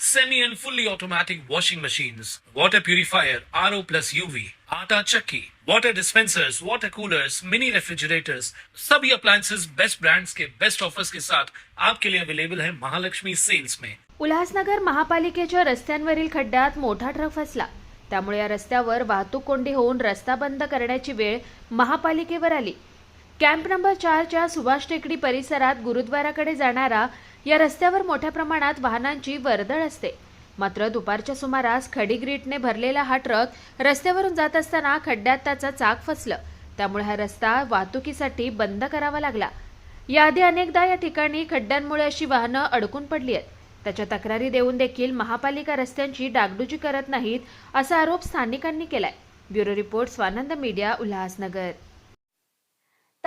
semi and fully automatic washing machines, water purifier, RO plus UV, आटा चक्की, water dispensers, water coolers, mini refrigerators, सभी appliances. Best brands के best offers के साथ आपके लिए अवेलेबल है महालक्ष्मी सेल्स में उल्हासनगर महापालिकेच्या रस्त्यांवरील खड्ड्यात मोठा ट्रक फसला. त्यामुळे या रस्त्यावर वाहतूक कोंडी होऊन रस्ता बंद करण्याची वेळ महापालिकेवर आली. कॅम्प नंबर चारच्या सुभाष टेकडी परिसरात गुरुद्वाराकडे जाणारा या रस्त्यावर मोठ्या प्रमाणात वाहनांची वर्दळ असते. मात्र दुपारच्या सुमारास खडीग्रीटने भरलेला हा ट्रक रस्त्यावरून जात असताना खड्ड्यात त्याचा चाक फसलं. त्यामुळे हा रस्ता वाहतुकीसाठी बंद करावा लागला. याआधी अनेकदा या ठिकाणी खड्ड्यांमुळे अशी वाहनं अडकून पडली आहेत. त्याच्या तक्रारी देऊन देखील महापालिका रस्त्यांची डागडुजी करत नाहीत असा आरोप स्थानिकांनी केलाय. Bureau report Swanand media Ulhasnagar.